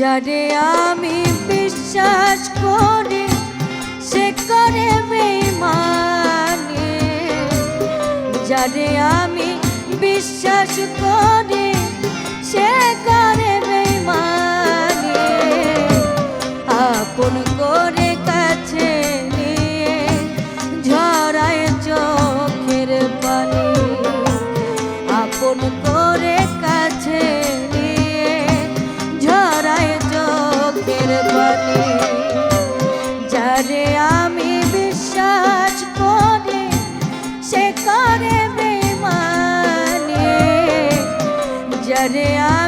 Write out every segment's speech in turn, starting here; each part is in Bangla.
যারে আমি বিশ্বাস করি সে করে বেমানে যারে আমি বিশ্বাস করি जरे आ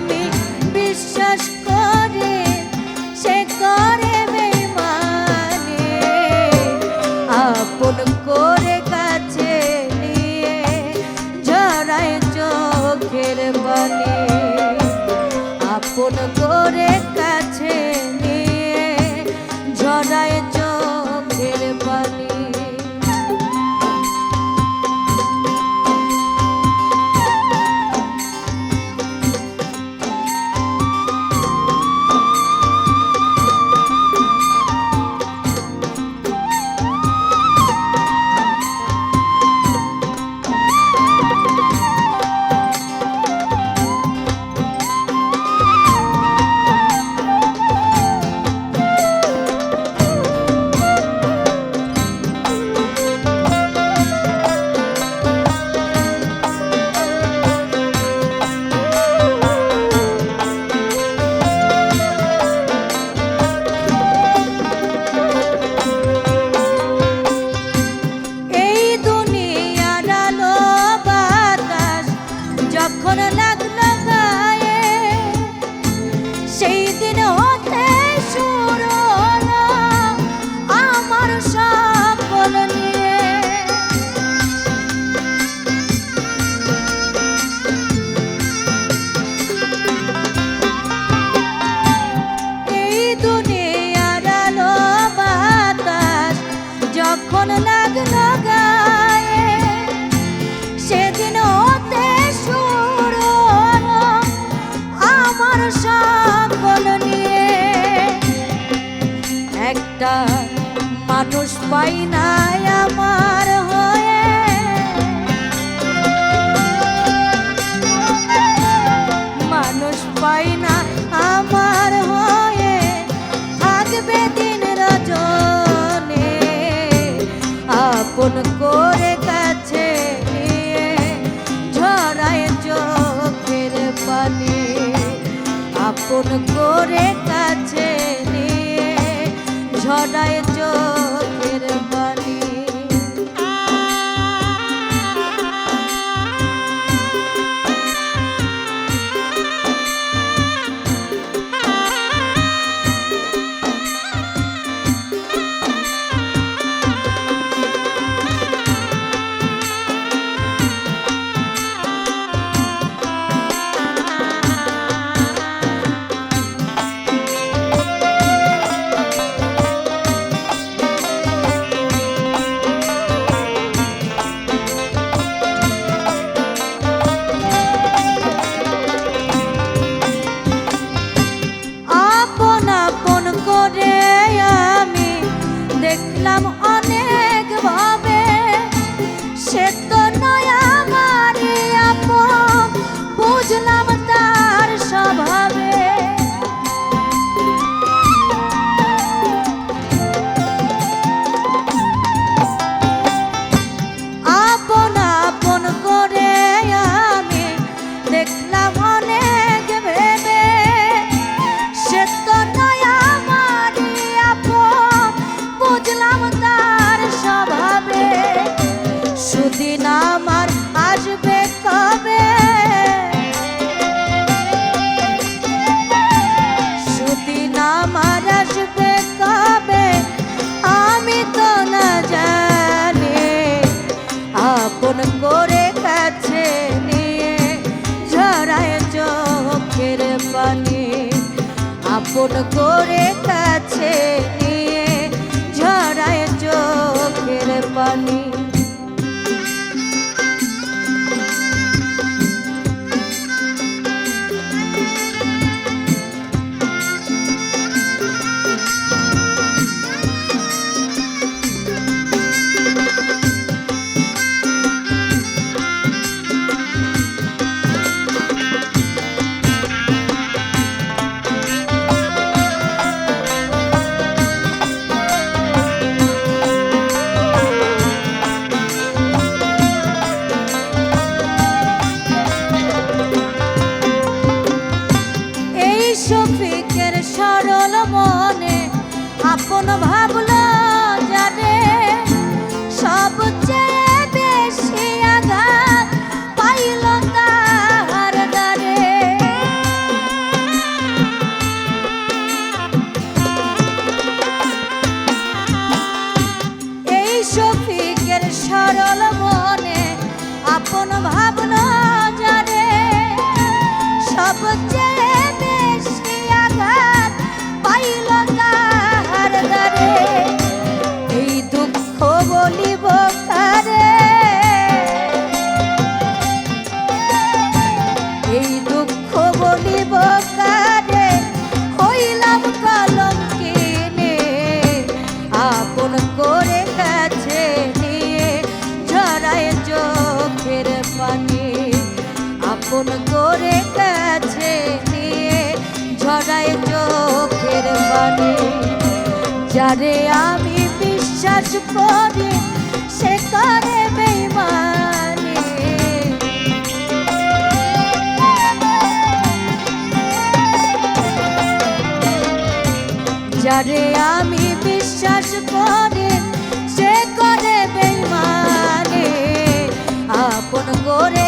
আমার নিয়ে। একটা মানুষ আমার মানুষ আমার হয়ে। আপন করে আপন করে কাছে নিয়ে ঝড়ায় চোখ আপন করে কাছে নিয়ে ঝরায় চোখের পানি। ফিকের সরল মনে আপন ভাবলা চোখের মানে যারে আমি বিশ্বাস করি, সে করে যারে আমি বিশ্বাস করে, সে করে বেমানে আপন করে